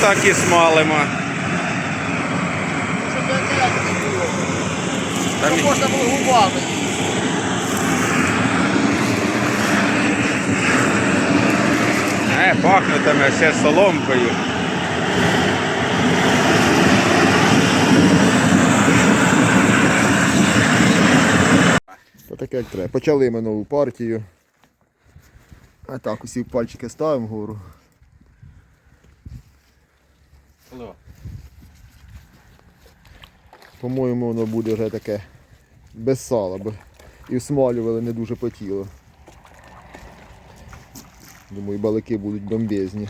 так і смалимо. Щоб не не. Там Щоб можна було губами. е, пахнутиме ще соломкою. Та таке як треба. Почали ми нову партію. А так, усі пальчики ставимо вгору. По-моєму, воно буде вже таке без сала, бо і всмалювали не дуже потіло. Думаю, балики будуть бомбезні.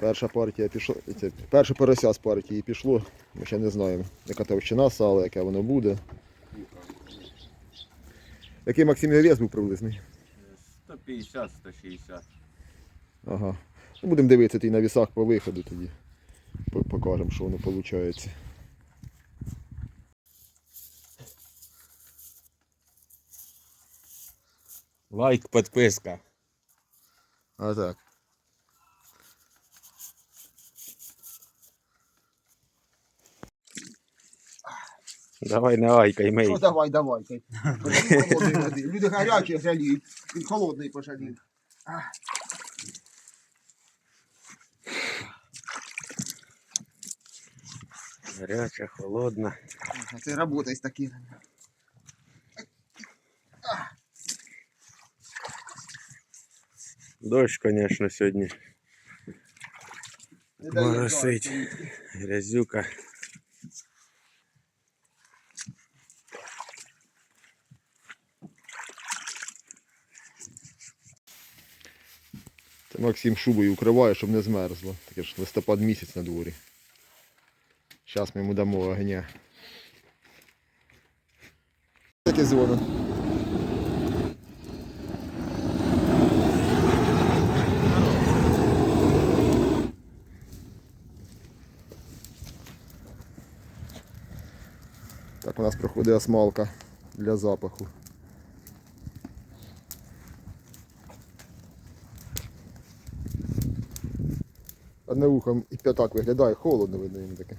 Перша партія пішла. Це, перше порося з партії пішло. Ми ще не знаємо, яка товщина сала, яке воно буде. Який Максим вес був приблизний? 150-160. Ага. Ну, будемо дивитися ти на вісах по виходу тоді. Покажемо, що воно виходить. Лайк, підписка. А так. Давай не лайкай, мей. Ну давай, давай. Люди гарячі жаліють. Він холодний пожалів. Гаряча, холодна. Це робота з таким. Дощ, звісно, сьогодні. Не дає Моросить. жарти. Грязюка. Це Максим шубою укриває, щоб не змерзло. Таке ж листопад місяць на дворі. Зараз ми йому дамо огня. Таке дзвоно. Так у нас проходить осмалка для запаху. Одне вухом і п'ятак виглядає, холодно видно йому таке.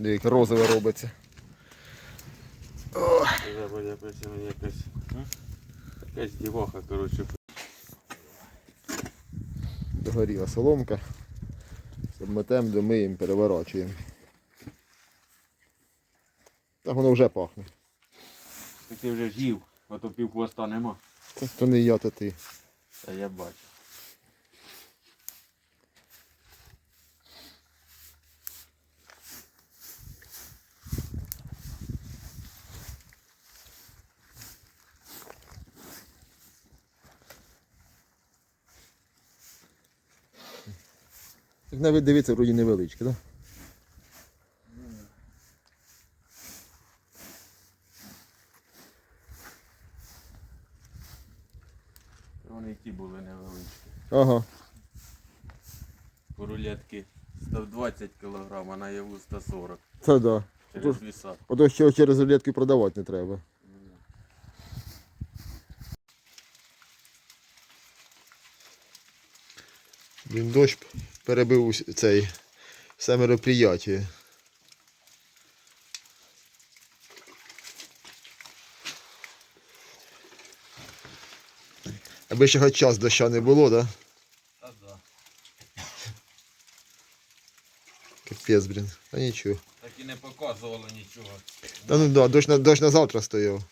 Дивіться, розове робиться. Якась, якась, якась дівоха, коротше. Догоріла соломка. Обметемо, домиємо, переворачуємо. Так воно вже пахне. Так ти вже ж їв, а то пів хвоста нема. Це то не я, то ти. Та я бачу. Навіть дивіться, вроді невеличке, так? Вони й ті були невеличкі. Ага. Рулетки 120 кг, а наяву 140 Це да. через віса. Ото що через рулетки продавати не треба. Він дощ перебив цей все мероприятие. Аби ще хоч час доща не було, да? Та да. Капець, блін. Та нічого. Так і не показувало нічого. Та ну да, дощ на, дощ на завтра стояв.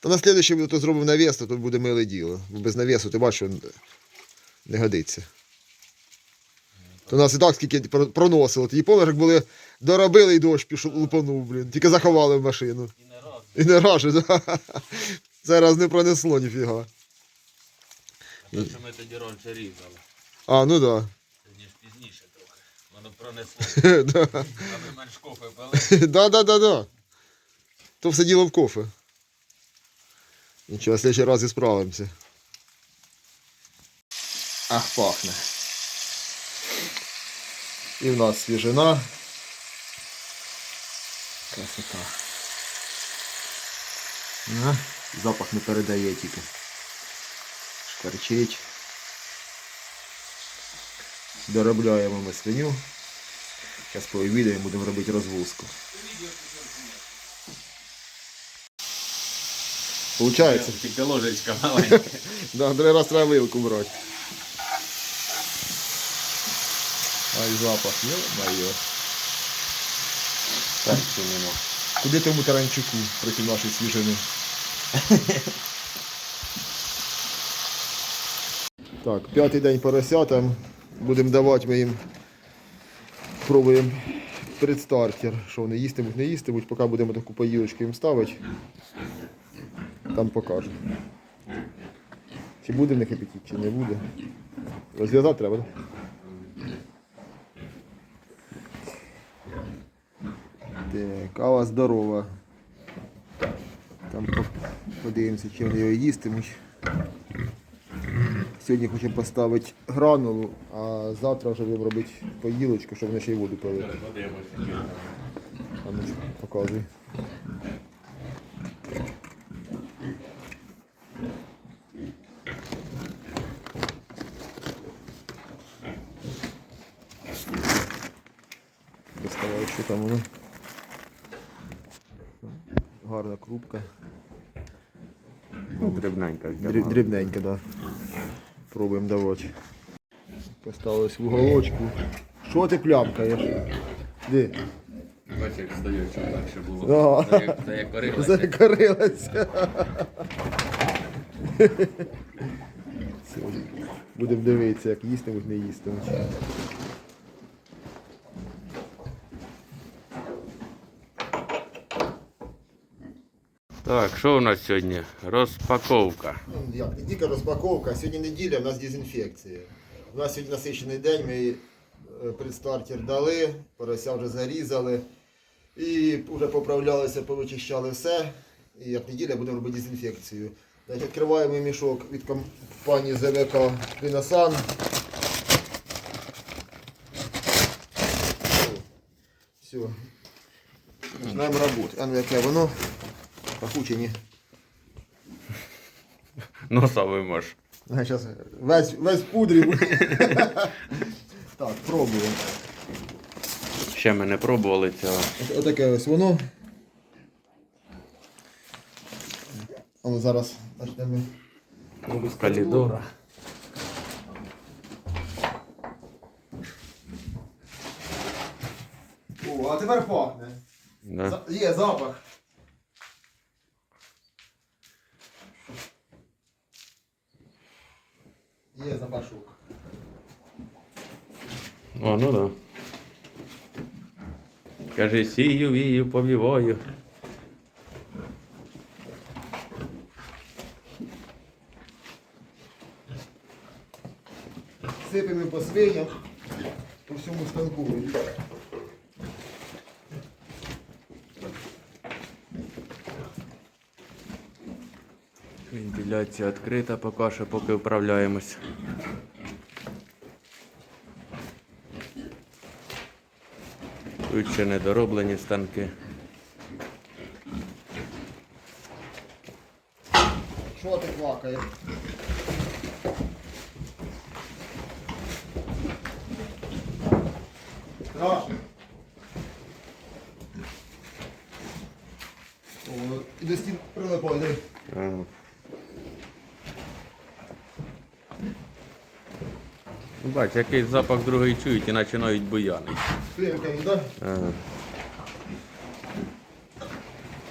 Та на слідуючий буде то зробив навіс, то тут буде миле діло. Бо без навісу ти бачиш, не годиться. То нас і так скільки про- проносило. Ті полежок були, доробили і дощ пішов лупанув, блін. Тільки заховали в машину. І не раз. І не раже, да. Зараз не пронесло ніфіга. А то, що ми тоді раніше різали. А, ну да. Тоді ж пізніше трохи. Воно пронесло. да. А ми менш кофе пили. Да, да, да, да. То все діло в кофе. Нічого, в следующий раз і справимося. Ах, пахне. І в нас свіжина. Красота. На, запах не передає тільки. Шкарчить. Доробляємо ми свиню. Зараз пообідаємо, будемо робити розвозку. Получається? Тільки ложечка маленька. Да, другий раз треба вилку брати. Ай, запах, йо-моє. Так, що нема. Куди тому таранчуку проти нашої свіжини? так, п'ятий день поросятам. Будемо давати ми їм. Пробуємо предстартер. Що вони їстимуть, не їстимуть, поки будемо таку поїлочку їм ставити. Там покажу. Чи буде в них апетит, чи не буде. Розв'язати треба, так? Так, кава здорова. Там по- подивимося, чим вони його їстимуть. Сьогодні хочемо поставити гранулу, а завтра вже будемо робити поїлочку, щоб вони ще й воду пили. А ну, показуй. Доставаю, що там воно. Гарна крупка. Ну, дрібненька. Дріб, дрібненька, так. Да. Пробуємо давати. Поставилось в уголочку. Що ти плямкаєш? Де? Бачиш, як стою, щоб легше було. Да. Як- як корилася. Закорилася. Будемо дивитися, як їстимуть, не їстимуть. Так, що у нас сьогодні? Розпаковка. Ну, як, не розпаковка, сьогодні неділя, у нас дезінфекція. У нас сьогодні насичений день, ми е, предстартер дали, порося вже зарізали. І вже поправлялися, повичищали все. І як неділя будемо робити дезінфекцію. Значить, відкриваємо мішок від компанії ЗВК Кліносан. Все. Починаємо роботу. А ну яке воно? Пахуче, ні? Носа вимож. Зараз весь, весь в пудрі. так, пробуємо. Ще ми не пробували цього. От- Отаке ось воно. Але зараз почнемо робити Калідора. О, а тепер пахне. Да. За- Є запах. Є запашок. О, ну да. Кажи, сію, вію, повівою. Сипемо по свиням, по всьому станку. Вентиляція відкрита, поки що, поки вправляємось. Тут ще не дороблені станки. Що ти квакаєш? Страшно. О, і до стін прилипай, диви. Ага. Ну, Бач, якийсь запах другий чують і починають буяни. Ага.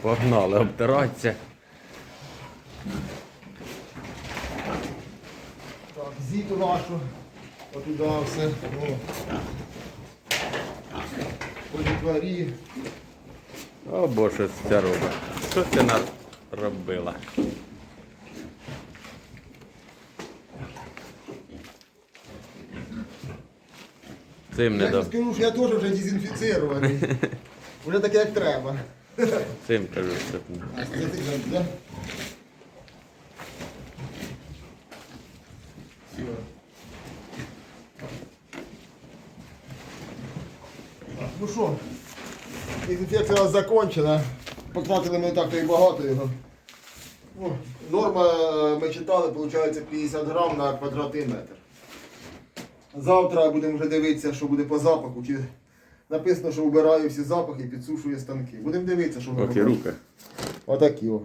Погнали обтиратися. Так, зіту нашу. Отуда все. По дітворі. О, боже, ця робить. Що ти наробила? Цим не тобі скажу, що я теж вже дезінфіцірований. Вже таке, як треба. Цим кажу, да? Ну що, дезінфекція у нас закончена. Потратили ми так то і багато його. Ну, норма, е, ми читали, виходить 50 грам на квадратний метр. Завтра будемо вже дивитися, що буде по запаху. Чи написано, що вбираю всі запахи і підсушує станки. Будемо дивитися, що буде. Отакі о.